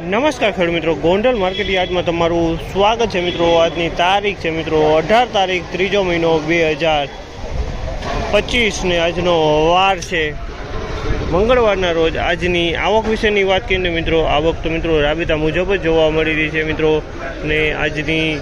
નમસ્કાર ખેડૂત મિત્રો. ગોંડલ માર્કેટ યાર્ડમાં તમારું સ્વાગત છે મિત્રો. આજની તારીખ છે મિત્રો, અઢાર તારીખ, ત્રીજો મહિનો બે હજાર પચીસને આજનો વાર છે. મંગળવારના રોજ આજની આવક વિશેની વાત કરીને મિત્રો, આવક તો મિત્રો રાબેતા મુજબ જ જોવા મળી રહી છે મિત્રો. ને આજની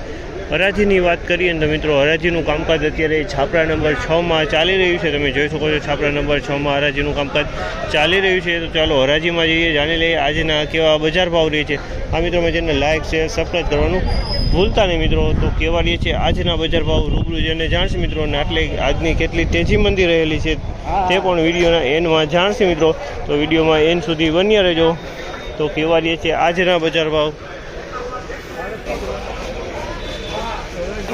હરાજીની વાત કરીએ તો મિત્રો, હરાજીનું કામકાજ અત્યારે છાપરા નંબર છમાં ચાલી રહ્યું છે. તમે જોઈ શકો છો છાપરા નંબર છમાં હરાજીનું કામકાજ ચાલી રહ્યું છે. તો ચાલો હરાજીમાં જઈએ, જાણી લઈએ આજના કેવા બજાર ભાવ રહે છે. આ મિત્રો મેં જેને લાઇક શેર સબસ્ક્રાઈબ કરવાનું ભૂલતા નહીં મિત્રો. તો કેવા રહીએ છે આજના બજાર ભાવ રૂબરૂ જેને જાણશે મિત્રો. અને આટલે આજની કેટલી તેજી મંદી રહેલી છે તે પણ વિડીયોના એન્ડમાં જાણશે મિત્રો. તો વિડીયોમાં એન્ડ સુધી બન્યા રહેજો. તો કેવા રહીએ છે આજના બજાર ભાવ?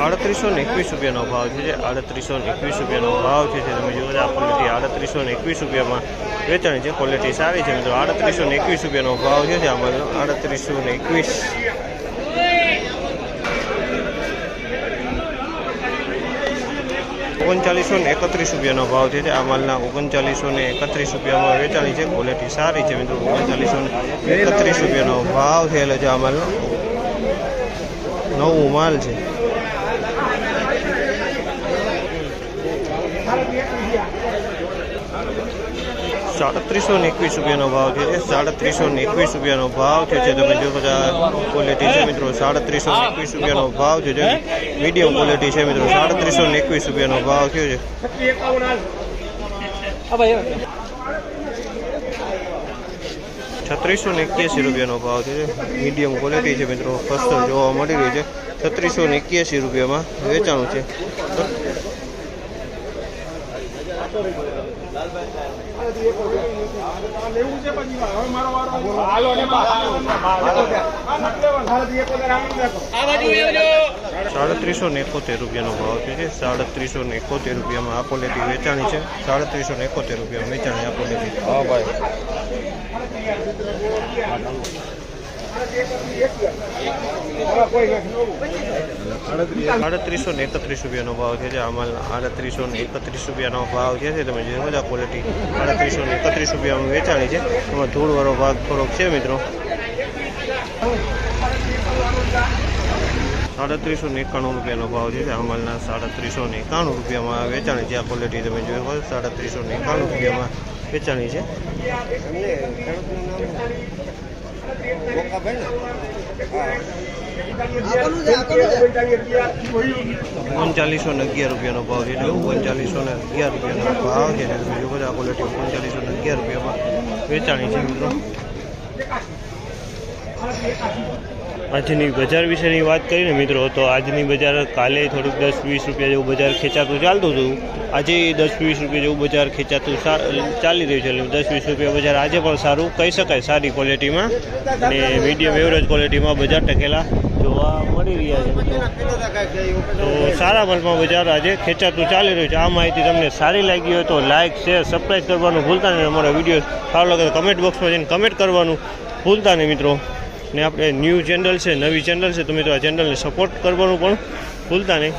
આડત્રીસો ને એકવીસ રૂપિયાનો ભાવ છે જે આડત્રીસો ને એકવીસ રૂપિયાનો ભાવ છે જે તમે જુઓ આ ક્વોલિટી આડત્રીસો ને એકવીસ રૂપિયામાં વેચાણી છે ક્વોલિટી સારી છે મિત્રો. આડત્રીસો ને એકવીસ રૂપિયાનો ભાવ છે જે આમાં આડત્રીસો ને એકવીસ. ઓગણચાલીસો ને એકત્રીસ રૂપિયાનો ભાવ છે આ માલના ઓગણચાલીસો ને એકત્રીસ રૂપિયામાં વેચાણી છે ક્વોલિટી સારી છે મિત્રો. ઓગણચાલીસો ને એકત્રીસ રૂપિયાનો ભાવ થયેલો છે આ માલનો નવું માલ છે. સાડત્રીસો ને એકવીસ રૂપિયાનો ભાવ છે. જે સાડત્રીસો ને એકવીસ રૂપિયાનો ભાવ છે જે તમે બધા ક્વોલિટી છે મિત્રો. સાડત્રીસો ને એકવીસ રૂપિયાનો ભાવ છે મીડિયમ ક્વોલિટી છે મિત્રો. સાડત્રીસો ને એકવીસ રૂપિયાનો ભાવ થયો છે. છત્રીસો ને એક્યાસી રૂપિયાનો ભાવ છે મીડિયમ ક્વોલિટી છે મિત્રો. ફસ્ટ જોવા મળી રહ્યું છે. છત્રીસો ને એક્યાસી રૂપિયામાં વેચાણું છે. સાડત્રીસો ને એકોતેર રૂપિયાનો ભાવ છે. જે સાડત્રીસો ને એકોતેર રૂપિયામાં આ ક્વોલિટી વેચાણી છે. સાડત્રીસો ને એકોતેર રૂપિયામાં વેચાણી આ ક્વોલિટી હા, ભાઈ. આડત્રીસો ને એકત્રીસ રૂપિયાનો ભાવ છે આમાં આડત્રીસો ને એકત્રીસ રૂપિયાનો ભાવ છે તમે જોઈ બધા ક્વોલિટી આડત્રીસો ને એકત્રીસ રૂપિયામાં વેચાણી છે. એમાં ધૂળવાળો ભાગ થોડોક છે મિત્રો. સાડત્રીસો ને એકાણું રૂપિયાનો ભાવ છે અમલના માલના સાડત્રીસો ને એકાણું રૂપિયામાં વેચાણી છે. આ ક્વોલિટી તમે જોઈ હોય સાડત્રીસો ને એકાણું રૂપિયામાં વેચાણી છે. ઓગણચાલીસો ને અગિયાર રૂપિયાનો ભાવ છે એટલે ઓગણચાલીસો ને અગિયાર રૂપિયાનો ભાવ છે તમે જોવો ક્વોલિટી ઓગણચાલીસો ને અગિયાર રૂપિયામાં વેચાણી છે મિત્રો. આજની બજાર વિશેની વાત કરીને મિત્રો, તો આજની બજાર કાલે થોડુંક દસ વીસ રૂપિયા જેવું બજાર ખેંચાતું ચાલતું હતું. આજે દસ વીસ રૂપિયા જેવું બજાર ખેંચાતું ચાલી રહ્યું છે. દસ વીસ રૂપિયા બજાર આજે પણ સારું કહી શકાય, સારી ક્વોલિટીમાં અને મીડિયમ એવરેજ ક્વોલિટીમાં બજાર ટકેલા જોવા મળી રહ્યા છે તો સારા માલમાં બજાર આજે ખેંચાતું ચાલી રહ્યું છે. આ માહિતી તમને સારી લાગી હોય તો લાઇક શેર સબસ્ક્રાઈબ કરવાનું ભૂલતા નહીં. અમારા વીડિયો સારો લાગે કમેન્ટ બોક્સમાં જઈને કમેન્ટ કરવાનું ભૂલતા નહીં મિત્રો. ને આપણે ન્યૂ ચેનલ છે, નવી ચેનલ છે, તમે તો આ ચેનલને સપોર્ટ કરવાનું પણ ભૂલતા નહીં.